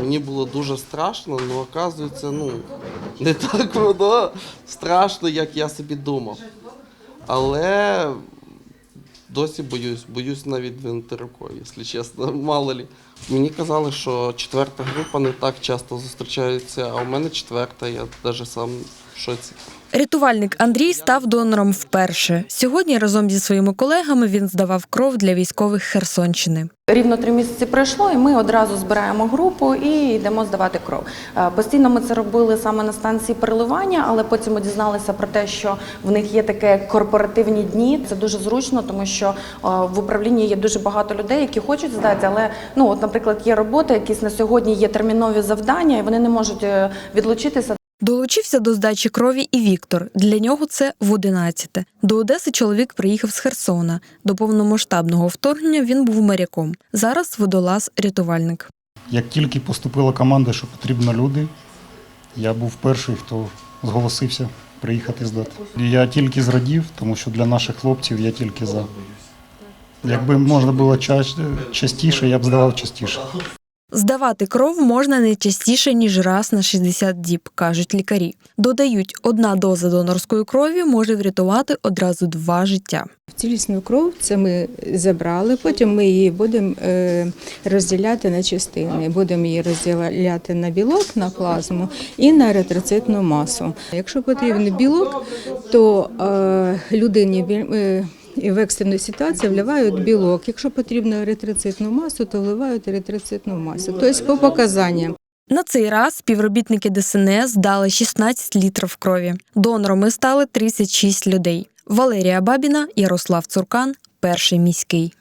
Мені було дуже страшно, але оказується, ну, не так воно страшно, як я собі думав. Але досі боюсь, боюсь навіть двинути рукою, якщо чесно, мало лі. Мені казали, що четверта група не так часто зустрічається, а у мене четверта, я навіть сам шоці. Рятувальник Андрій став донором вперше. Сьогодні разом зі своїми колегами він здавав кров для військових Херсонщини. Рівно три місяці пройшло, і ми одразу збираємо групу і йдемо здавати кров. Е, Постійно ми це робили саме на станції переливання, але потім ми дізналися про те, що в них є таке корпоративні дні. Це дуже зручно, тому що е, в управлінні є дуже багато людей, які хочуть здати, але ну от, наприклад, є роботи, якісь на сьогодні є термінові завдання, і вони не можуть е, відлучитися. Долучився до здачі крові і Віктор. Для нього це в 11. До Одеси чоловік приїхав з Херсона. До повномасштабного вторгнення він був моряком. Зараз водолаз-рятувальник. Як тільки поступила команда, що потрібно люди, я був перший, хто зголосився приїхати здати. Я тільки зрадів, тому що для наших хлопців я тільки за. Якби можна було частіше, я б здавав частіше. Здавати кров можна не частіше ніж раз на 60 діб, кажуть лікарі. Додають, одна доза донорської крові може врятувати одразу два життя. Цілісну кров це ми забрали, потім ми її будемо е, розділяти на частини. Будемо її розділяти на білок, на плазму і на еритроцитну масу. Якщо потрібен білок, то е, людині е, в екстреній ситуації вливають білок. Якщо потрібно еритроцитну масу, то вливають еритроцитну масу. Тобто по показанням. На цей раз співробітники ДСНС дали 16 літрів крові. Донорами стали 36 людей. Валерія Бабіна, Ярослав Цуркан, перший міський.